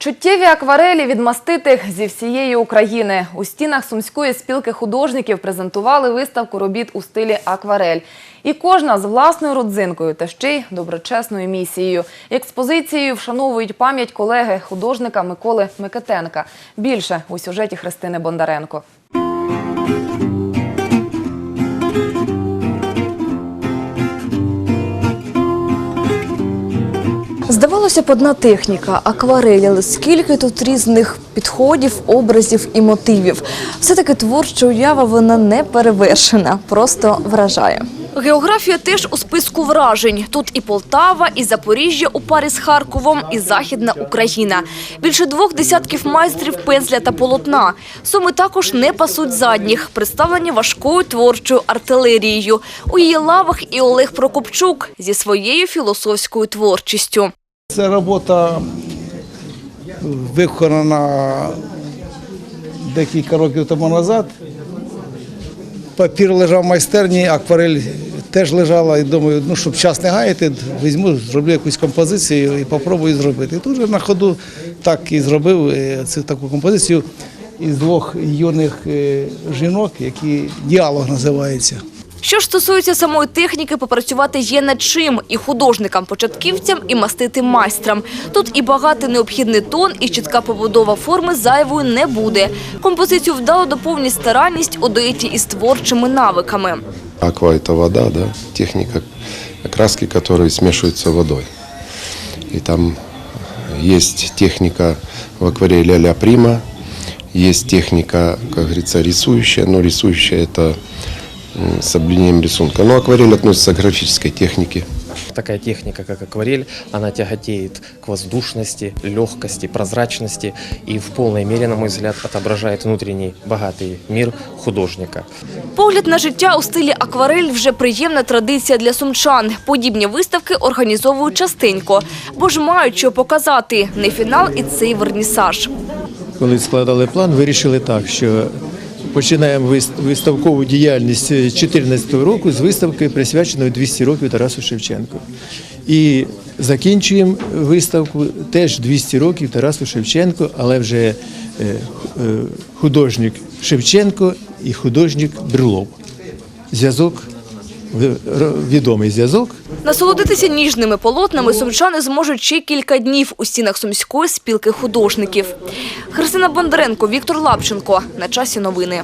Чуттєві акварелі від маститих зі всієї України. У стінах Сумської спілки художників презентували виставку робіт у стилі акварель. І кожна з власною родзинкою та ще й доброчесною місією. Експозицією вшановують пам'ять колеги художника Миколи Микитенка. Більше у сюжеті Христини Бондаренко. Здавалося б, одна техніка акварель, але скільки тут різних підходів, образів і мотивів. Все-таки творча уява вона не перевершена, просто вражає. Географія теж у списку вражень. Тут і Полтава, і Запоріжжя у парі з Харковом, і Західна Україна. Більше двох десятків майстрів пензля та полотна. Суми також не пасуть задніх, представлені важкою творчою артилерією. У її лавах і Олег Прокопчук зі своєю філософською творчістю. Ця робота виконана декілька років тому назад. Папір лежав в майстерні, акварель теж лежала. І думаю, ну щоб час не гаяти, візьму, зроблю якусь композицію і попробую зробити. І тут же на ходу так і зробив е, цю таку композицію із двох юних е, жінок, які діалог називається. Що ж стосується самої техніки, попрацювати є над чим і художникам-початківцям, і мастити майстрам. Тут і багатий необхідний тон, і чітка побудова форми зайвою не буде. Композицію вдало доповнить старанність у дуеті із творчими навиками. Аква – это вода, да, техника краски, которые смешиваются водой. И там есть техника в акварели а-ля прима, есть техника, как говорится, рисующая, но рисующая – это м, с облением рисунка. Но акварель относится к графической технике. Такая техника, как акварель, она тяготеет к воздушности, легкости, прозрачности и в полной мере, на мой взгляд, отображает внутренний богатый мир художника. Погляд на життя у стилі акварель вже приємна традиція для сумчан. Подібні виставки організовують частенько, бо ж мають що показати. Не фінал і цей вернісаж. коли складали план, вирішили так, що починаємо вис- виставкову діяльність 2014 року з виставки, присвяченої 200 років Тарасу Шевченку. І закінчуємо виставку теж 200 років Тарасу Шевченку, але вже е, е, художник Шевченко і художник Брюлов. Зв'язок, відомий зв'язок. Насолодитися ніжними полотнами сумчани зможуть ще кілька днів у стінах Сумської спілки художників. Христина Бондаренко, Віктор Лапченко. На часі новини.